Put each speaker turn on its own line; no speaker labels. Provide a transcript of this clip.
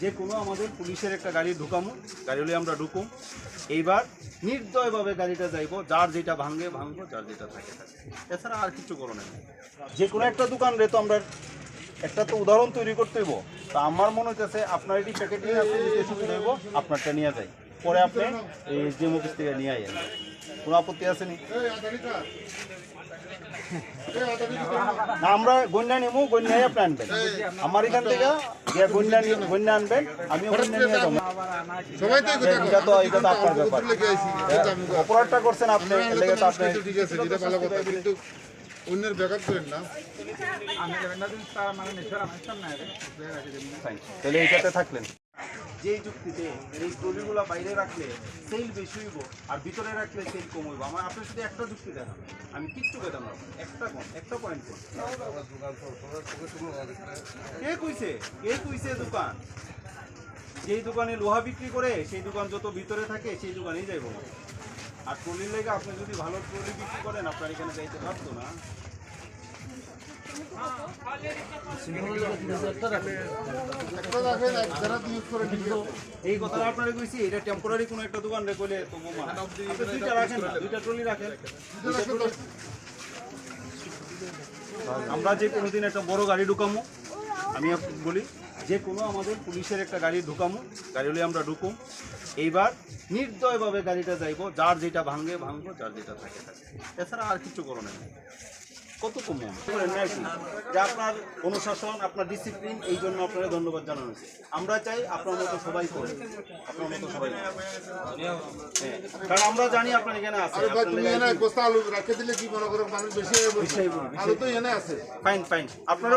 যে কোনো আমাদের পুলিশের একটা গাড়ি ঢুকামো, গাড়ি হলে আমরা ঢুকুম। এইবার নির্দয়ভাবে গাড়িটা যাইব, যার যেটা ভাঙবে, ভাঙবো, যার যেটা থাকে থাকে। এছাড়া আর কিছু করো না। যে কোনো একটা দোকান রে তো আমরা একটা তো উদাহরণ তৈরি করতে হইব। তা আমার মনে হচ্ছে আপনার এটি প্যাকেটিং হইব, আপনারটা নিয়ে যাই। পরে আপনি এই যে মুখের থেকে নিয়ে আইয়েন কোনো আপত্তি আছে নি না আমরা গন্যা নেব গন্যায় আপনি আনবেন আমার এখান থেকে যে গন্যা নিয়ে গন্যা আনবেন আমিও গন্যা নিয়ে যাব
সবাই তো এই কথা
এটা তো এটা তো আপনার ব্যাপার
লেগে আইছি এটা আমি
অপরাধটা করছেন আপনি এর লেগে তো আপনি
তো ঠিক আছে যেটা ভালো কথা কিন্তু অন্যের ব্যাঘাত করেন না
Fine. তাহলে এইটাতে থাকলেন যেই যুক্তিতে এই ট্রলিগুলো বাইরে রাখলে সেল বেশি হইব আর ভিতরে রাখলে সেল কম হইব। আমার আপনার শুধু একটা যুক্তি দেখান। আমি কিচ্ছু পেতাম না। একটা কোন একটা পয়েন্ট কোন? কে কইছে? কে কইছে দোকান? যেই দোকানে লোহা বিক্রি করে, সেই দোকান যত ভিতরে থাকে, সেই দোকানেই যাইব। আর ট্রলির লেগে আপনি যদি ভালো ট্রলি বিক্রি করেন, আপনার এখানে যাইতে পারতো না। এই কথাটা এটা টেম্পোরারি কোনো একটা দোকান রাখেন আমরা যে কোনোদিন একটা বড় গাড়ি ঢুকামো, আমি বলি, যে কোনো আমাদের পুলিশের একটা গাড়ি ঢুকামো, গাড়ি হলে আমরা ঢুকুম। এইবার নির্দয়ভাবে গাড়িটা যাইবো, যার যেটা ভাঙে, ভাঙবো, যার যেটা থাকে থাকে। এছাড়া আর কিছু করো না কত কম? যে আপনার অনুশাসন আপনার ডিসিপ্লিন এই জন্য আপনারা ধন্যবাদ জানানো হয়েছে। আমরা চাই আপনার মতো সবাই করে আপনার মতো সবাই কারণ আমরা জানি আপনার এখানে আছে।
আলু রাখে দিলে কি মনে করো মানুষ বেশি আলু তো এখানে আছে।
ফাইন ফাইন আপনারা